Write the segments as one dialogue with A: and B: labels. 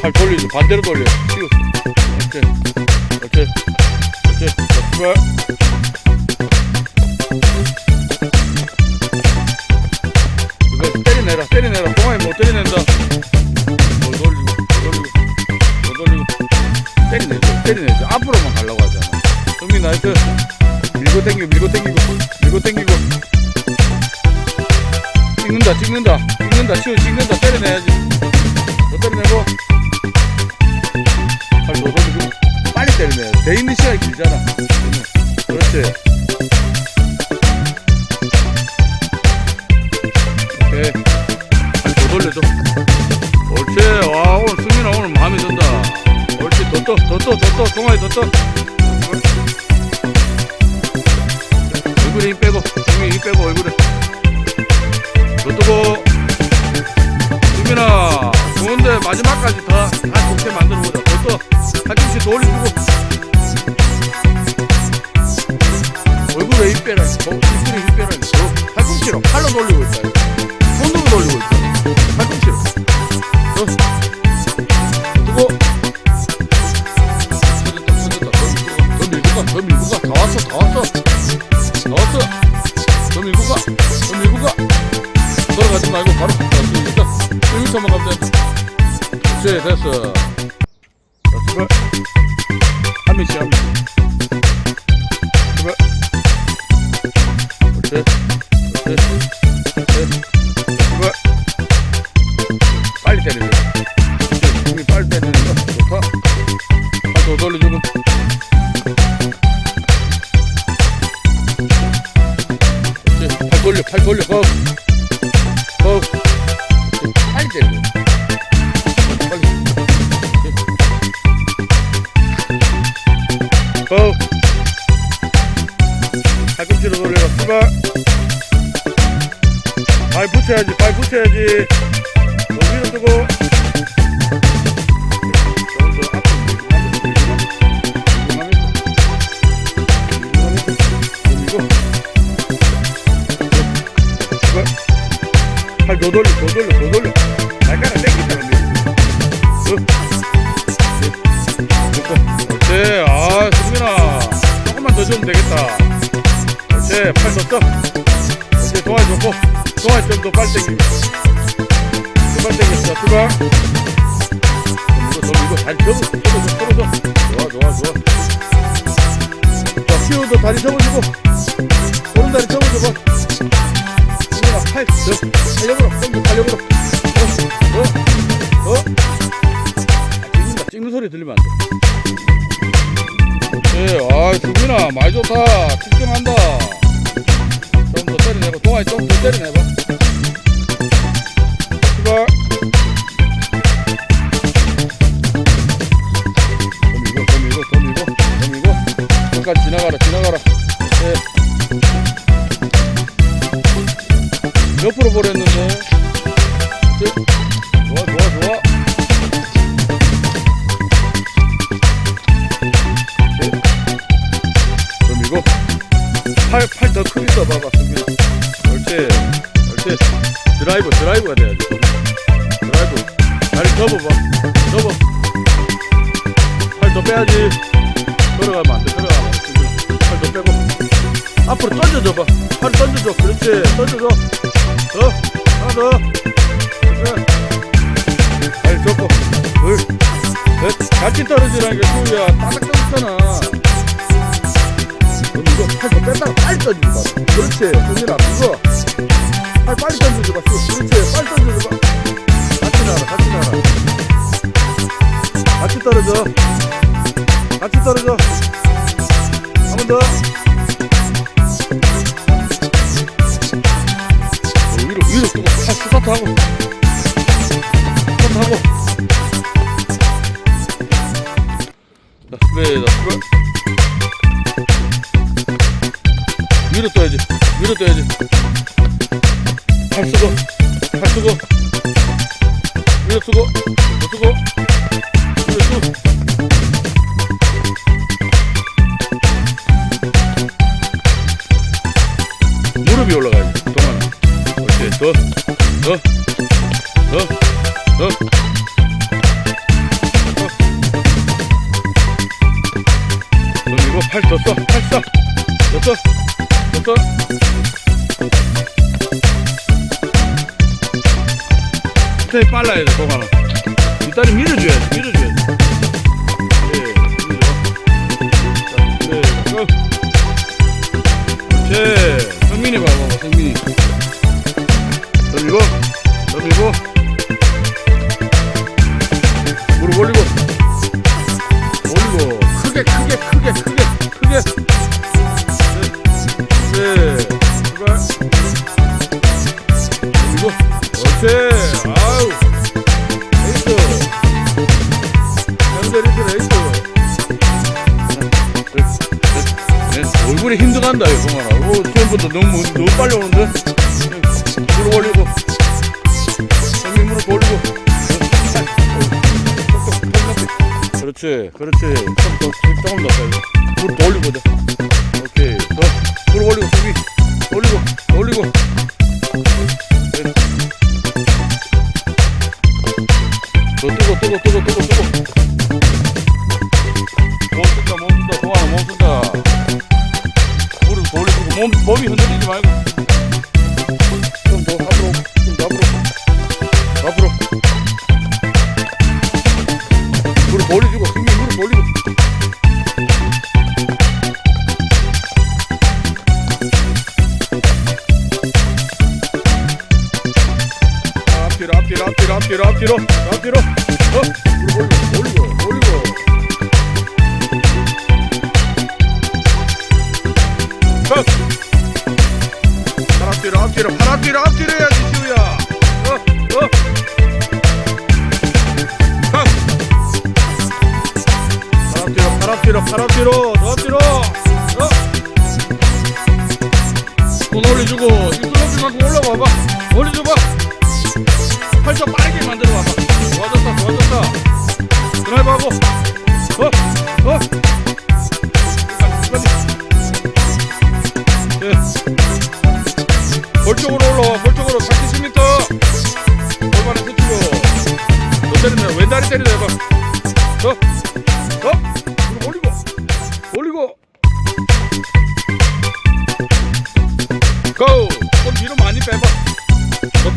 A: 팔 돌리지. 반대로 돌려. 치우 이렇게 이렇게 이렇게 이거 때려내라. 때려내라. 동아이 못 때려낸다. 못 돌리고 못 돌리고 못 돌리고. 때려내죠 때려내죠. 앞으로만 가려고 하잖아. 성민 나이스. 밀고 당기고 밀고 당기고. 밀고 당기고. 찍는다 찍는다. 찍는다. 치우 찍는다. 때려내 돼 있는 시간이 길잖아. 그렇지? 오케이. 팔더 돌려줘. 옳지. 와 오늘 승민아 오늘 마음에 든다. 옳지. 더 떠 더 떠 더 떠. 동아리 더 떠. 얼굴에 힘 빼고 승민이 힘 빼고 얼굴에. 더 뜨고 수민아 좋은데 마지막까지 더다 좋게 만들어 보자. 더떠. 팔꿈치 더 올려주고 팔로 돌리고 있다 손으로 돌리고 있다 팔꿈치로. 더 뜨고 더 밀고 가 더 밀고 가 다 왔어 다 왔어. 다 왔어. 더 밀고 가 더 밀고 가. 돌아가지 말고 바로 일단 1m만 가면 돼. 그렇지 됐어. 자출 거. 팔꿈치로 돌려라. 출발. 발 붙여야지. 발 붙여야지. 더 위로 뜨고. 팔더 돌려, 더 돌려, 더 돌려. 발가락 땡기 그렇지. 팔더 떠. 그렇지. 동아리 좋고. 동아리 좀더 빨리 땡기고. 더 빨리 땡겨. 자, 출발. 더 밀고, 더 밀고. 다리 접어. 접어줘, 접어줘. 좋아, 좋아, 좋아. 자, 시우도 다리 접어주고. 오른 다리 접어줘봐. 승민아, 팔, 더. 달려보러, 땡겨, 달려보러. 어? 어? 어? 아, 찍는다. 찍는 소리 들리면 안 돼. 네, 아, 주민아, 많이 좋다. 특정한다. 때려내봐. 동아리 좀더 때려내봐. 출발. 더 밀고, 더 밀고, 더 밀고, 더 밀고. 끝까지 지나가라, 지나가라. 네. 옆으로 보냈는데. 네. 좋아, 좋아, 좋아. 네. 팔, 팔 더 크게 써봐봐. 드라이브, 드라이브가 돼야지. 드라이브. 다리 접어봐. 접어. 팔 더 빼야지. 걸어가면 안 돼, 걸어가면. 팔 더 빼고. 앞으로 던져줘봐. 팔 던져줘. 그렇지. 던져줘. 더. 하나 더. 그래. 발 접고. 둘. 넷. 같이 떨어지라는 게 수야. 따닥 떨어지잖아. 이거 팔더 뺐다가 빨리 던져줘봐. 그렇지. 승민아, 이거. 팔 빨리 던져줘봐. 수. 그렇지. 빨리 던져줘봐. 같이 나라, 같이 나라. 같이 떨어져. 같이 떨어져. 한 번 더. 어, 위로, 위로 뜨고. 팔 스타트 하고. 스타트 하고. 자, 네, 자, 출발. 위로 떠야지. 위로 떠야지. 발 쓰고 발 쓰고. 유력 쓰고 수고 유력 수 무릎이 올라가야 돼 동안 그렇지 더더더더. 그리고 팔 줬어 팔 써. 줬어 줬어 스텝이 빨라야 돼, 동아는. 뒷다리 밀어줘야지, 밀어줘야지. 예, 밀어줘. 자, 네, 그렇지. 성민이 봐봐, 성민이. 돌리고, 돌리고. 무릎 올리고. 올리고. 크게, 크게, 크게, 크게, 크게. 현대 리스 레이스. 네, 네, 얼굴에 힘도 간다, 이거. 오, 처음부터 너무, 너무 빨리 오는데? 무릎 올리고. 형님 무릎 올리고. 그렇지, 그렇지. 좀 더, 조금 더. 무릎 더 올리고, 돼. 오케이. 더, 무릎 올리고, 수비. 올리고, 올리고. 앞으로. 무릎 올려주고, 승리 무릎 올리고. 앞뒤로, 앞뒤로, 앞뒤로, 앞뒤로, 앞뒤로, 손 올려주고, 입술 높이 갖고 올라와봐. 올려줘봐. 팔좀 빠르게 만들어 봐봐. 좋아졌다, 좋아졌다. 드라이브 하고. 어, 어. 끝까지, 끝까지. 예. 볼 쪽으로 올라와, 볼 쪽으로 40m. 골반에 붙이고. 너 때린다, 왼다리 때리다 해봐. 더,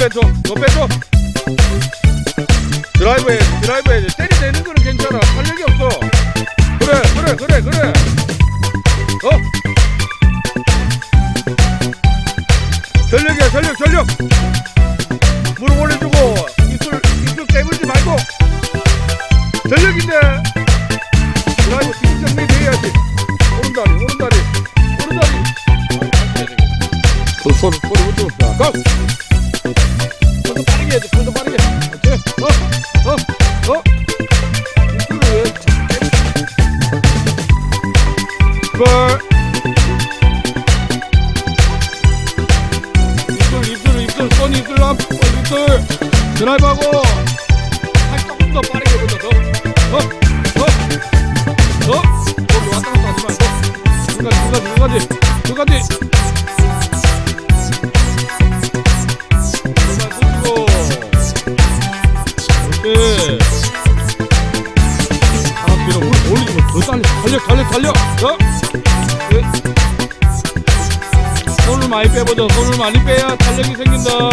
A: 빼줘, 더 빼줘. 드라이브 해야지, 드라이브 해야지. 때리내는 거는 괜찮아. 탄력이 없어. 그래, 그래, 그래, 그래. 어? 전력이야, 전력, 전력. 무릎 올려주고, 입술, 입술 깨물지 말고. 전력인데. 드라이브 뒤 정리 돼야지. 오른다리, 오른다리, 오른다리. 그 손, 줘. 자, 고! 손도 빠르게 해야지, 손도 빠르게. 오케이. 어, 어, 어. 입술을 왜 걸. 입술, 입술, 입술, 손 입술 앞, 어, 입술. 드라이브하고. 예. 손을 많이 빼보자. 손을 많이 빼야 탄력이 생긴다. 어?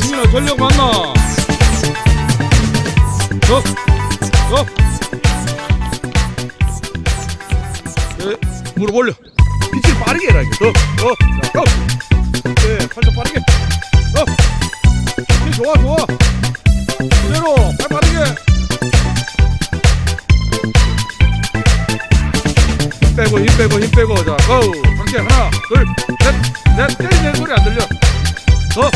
A: 승민아 전력 맞나? 어? 어? 네, 무릎 올려. 빛을 빠르게 해라 이게. 더, 더, 자, 고. 자, 고. 상체 하나, 둘, 넷, 넷. 때리는 소리 안 들려. 더.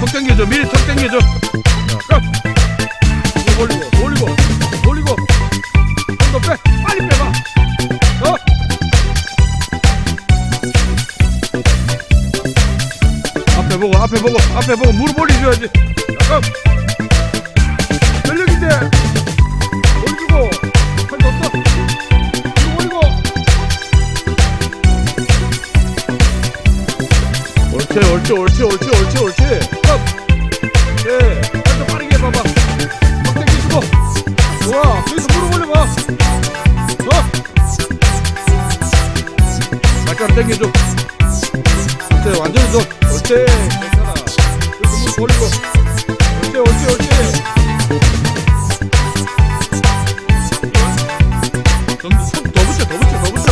A: 턱 당겨줘, 미리 턱 당겨줘. 자, 고. 올리고, 올리고, 올리고. 좀더 빼, 빨리 빼봐. 어? 앞에 보고, 앞에 보고, 앞에 보고 무릎 올려줘야지. 자, 고. 당겨줘. 옳지 완전히 줘 옳지 괜찮아. 그리고 물 돌리고 옳지 옳지 옳지 좀더 붙여 더 붙여 더 붙여.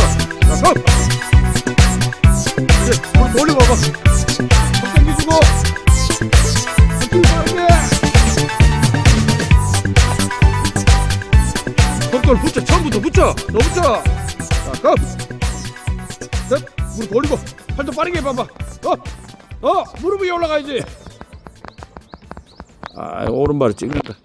A: 이제 물 돌리고 봐봐. 손 당겨주고 손 당겨 손가락 붙여. 처음부터 붙여. 더 붙여. 자 급! 셋! 무릎 돌리고 팔도 빠르게 봐봐 어! 어! 무릎 위에 올라가야지 아 오른발을 찍는다